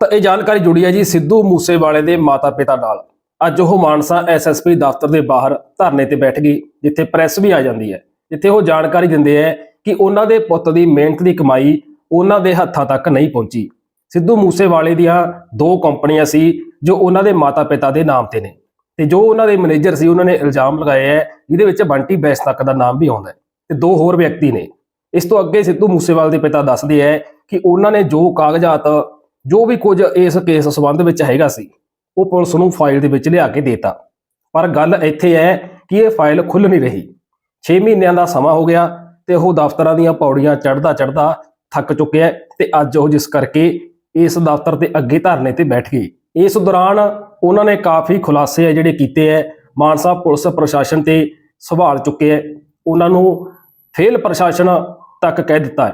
ਤਾਂ ਇਹ ਜਾਣਕਾਰੀ ਜੁੜੀ ਹੈ ਜੀ ਸਿੱਧੂ ਮੂਸੇਵਾਲੇ ਦੇ ਮਾਤਾ-ਪਿਤਾ ਨਾਲ। ਅੱਜ ਉਹ ਮਾਨਸਾ ਐਸਐਸਪੀ ਦਫ਼ਤਰ ਦੇ ਬਾਹਰ ਧਰਨੇ ਤੇ ਬੈਠ ਗਈ, ਜਿੱਥੇ ਪ੍ਰੈਸ ਵੀ ਆ ਜਾਂਦੀ ਹੈ। ਜਿੱਥੇ ਉਹ ਜਾਣਕਾਰੀ ਦਿੰਦੇ ਹੈ ਕਿ ਉਹਨਾਂ ਦੇ ਪੁੱਤ ਦੀ ਮਿਹਨਤ ਦੀ ਕਮਾਈ ਉਹਨਾਂ ਦੇ ਹੱਥਾਂ ਤੱਕ ਨਹੀਂ ਪਹੁੰਚੀ। ਸਿੱਧੂ ਮੂਸੇਵਾਲੇ ਦੀਆਂ ਦੋ ਕੰਪਨੀਆਂ ਸੀ, ਜੋ ਉਹਨਾਂ ਦੇ ਮਾਤਾ-ਪਿਤਾ ਦੇ ਨਾਮ ਤੇ ਨੇ। ਤੇ ਜੋ ਉਹਨਾਂ ਦੇ ਮੈਨੇਜਰ ਸੀ, ਉਹਨਾਂ ਨੇ ਇਲਜ਼ਾਮ ਲਗਾਏ ਹੈ, ਜਿਹਦੇ ਵਿੱਚ ਬੰਟੀ ਬੈਸ ਤੱਕ ਦਾ ਨਾਮ ਵੀ ਆਉਂਦਾ ਹੈ। ਤੇ ਦੋ ਹੋਰ ਵਿਅਕਤੀ ਨੇ। ਇਸ ਤੋਂ ਅੱਗੇ ਸਿੱਧੂ ਮੂਸੇਵਾਲੇ ਦੇ ਪਿਤਾ ਦੱਸਦੇ ਹੈ ਕਿ ਉਹਨਾਂ ਨੇ ਜੋ ਕਾਗਜ਼ਾਤ ਜੋ ਵੀ ਕੁਝ ਇਸ ਕੇਸ ਸੰਬੰਧ ਵਿੱਚ ਹੈਗਾ ਸੀ, ਉਹ ਪੁਲਿਸ ਨੂੰ ਫਾਈਲ ਦੇ ਵਿੱਚ ਲਿਆ ਕੇ ਦੇਤਾ। ਪਰ ਗੱਲ ਇੱਥੇ ਹੈ ਕਿ ਇਹ ਫਾਈਲ ਖੁੱਲ ਨਹੀਂ ਰਹੀ। 6 ਮਹੀਨਿਆਂ ਦਾ ਸਮਾਂ ਹੋ ਗਿਆ ਤੇ ਉਹ ਦਫ਼ਤਰਾਂ ਦੀਆਂ ਪੌੜੀਆਂ ਚੜ੍ਹਦਾ ਚੜ੍ਹਦਾ ਥੱਕ ਚੁੱਕਿਆ ਹੈ ਤੇ ਅੱਜ ਉਹ ਜਿਸ ਕਰਕੇ ਇਸ ਦਫ਼ਤਰ ਦੇ ਅੱਗੇ ਧਰਨੇ ਤੇ ਬੈਠ ਗਏ ਇਸ ਦੌਰਾਨ ਉਹਨਾਂ ਨੇ ਕਾਫੀ ਖੁਲਾਸੇ ਆ ਜਿਹੜੇ ਕੀਤੇ ਹੈ ਮਾਨਸਾ ਪੁਲਿਸ ਪ੍ਰਸ਼ਾਸਨ ਤੇ ਸਵਾਲ ਚੁੱਕੇ ਹੈ। ਉਹਨਾਂ ਨੂੰ ਫੇਲ ਪ੍ਰਸ਼ਾਸਨ ਤੱਕ ਕਹਿ ਦਿੱਤਾ ਹੈ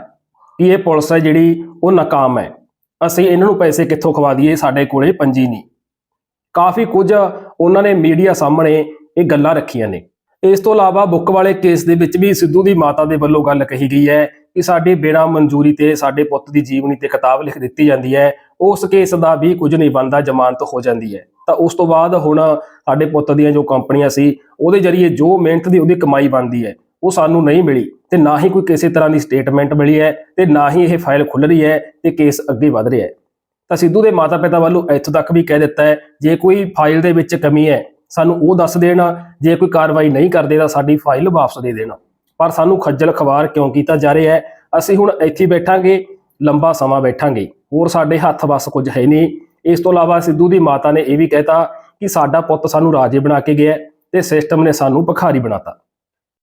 ਕਿ ਇਹ ਪੁਲਿਸ ਹੈ ਜਿਹੜੀ ਉਹ ਨਾਕਾਮ ਹੈ। ਅਸੀਂ ਇਹਨਾਂ ਨੂੰ ਪੈਸੇ ਕਿੱਥੋਂ ਖਵਾ ਦਈਏ? ਸਾਡੇ ਕੋਲੇ ਪੰਜੀ ਨਹੀਂ। ਕਾਫੀ ਕੁਝ ਉਹਨਾਂ ਨੇ ਮੀਡੀਆ ਸਾਹਮਣੇ ਇਹ ਗੱਲਾਂ ਰੱਖੀਆਂ ਨੇ। ਇਸ ਤੋਂ ਇਲਾਵਾ ਬੁੱਕ ਵਾਲੇ ਕੇਸ ਦੇ ਵਿੱਚ ਵੀ ਸਿੱਧੂ ਦੀ ਮਾਤਾ ਦੇ ਵੱਲੋਂ ਗੱਲ ਕਹੀ ਗਈ ਹੈ ਕਿ ਸਾਡੀ ਬਿਨਾਂ ਮਨਜ਼ੂਰੀ ਤੇ ਸਾਡੇ ਪੁੱਤ ਦੀ ਜੀਵਨੀ ਤੇ ਕਿਤਾਬ ਲਿਖ ਦਿੱਤੀ ਜਾਂਦੀ ਹੈ। ਉਸ ਕੇਸ ਦਾ ਵੀ ਕੁਝ ਨਹੀਂ ਬਣਦਾ, ਜ਼ਮਾਨਤ ਹੋ ਜਾਂਦੀ ਹੈ। ਤਾਂ ਉਸ ਤੋਂ ਬਾਅਦ ਹੁਣ ਸਾਡੇ ਪੁੱਤ ਦੀਆਂ ਜੋ ਕੰਪਨੀਆਂ ਸੀ, ਉਹਦੇ ਜਰੀਏ ਜੋ ਮਿਹਨਤ ਦੀ ਉਹਦੀ ਕਮਾਈ ਬਣਦੀ ਹੈ। ਉਹ ਸਾਨੂੰ ਨਹੀਂ ਮਿਲੀ ਤੇ ਨਾ ਹੀ ਕੋਈ ਕਿਸੇ ਤਰ੍ਹਾਂ ਦੀ ਸਟੇਟਮੈਂਟ ਮਿਲੀ ਹੈ ਤੇ ਨਾ ਹੀ ਇਹ ਫਾਈਲ ਖੁੱਲ ਰਹੀ ਹੈ ਤੇ ਕੇਸ ਅੱਗੇ ਵਧ ਰਿਹਾ ਹੈ। ਤਾਂ ਸਿੱਧੂ ਦੇ ਮਾਤਾ-ਪਿਤਾ ਵੱਲੋਂ ਇੱਥੋਂ ਤੱਕ ਵੀ ਕਹਿ ਦਿੱਤਾ ਹੈ, ਜੇ ਕੋਈ ਫਾਈਲ ਦੇ ਵਿੱਚ ਕਮੀ ਹੈ, ਸਾਨੂੰ ਉਹ ਦੱਸ ਦੇਣ, ਜੇ ਕੋਈ ਕਾਰਵਾਈ ਨਹੀਂ ਕਰਦੇ ਤਾਂ ਸਾਡੀ ਫਾਈਲ ਵਾਪਸ ਦੇ ਦੇਣਾ। ਪਰ ਸਾਨੂੰ ਖੱਜਲ ਖਵਾਰ ਕਿਉਂ ਕੀਤਾ ਜਾ ਰਿਹਾ ਹੈ? ਅਸੀਂ ਹੁਣ ਇੱਥੇ ਬੈਠਾਂਗੇ, ਲੰਬਾ ਸਮਾਂ ਬੈਠਾਂਗੇ। ਹੋਰ ਸਾਡੇ ਹੱਥ ਵੱਸ ਕੁਝ ਹੈ ਨਹੀਂ। ਇਸ ਤੋਂ ਇਲਾਵਾ ਸਿੱਧੂ ਦੀ ਮਾਤਾ ਨੇ ਇਹ ਵੀ ਕਹਿਤਾ ਕਿ ਸਾਡਾ ਪੁੱਤ ਸਾਨੂੰ ਰਾਜੇ ਬਣਾ ਕੇ ਗਿਆ ਹੈ ਤੇ ਸਿਸਟਮ ਨੇ ਸਾਨੂੰ ਭਿਖਾਰੀ ਬਣਾਤਾ।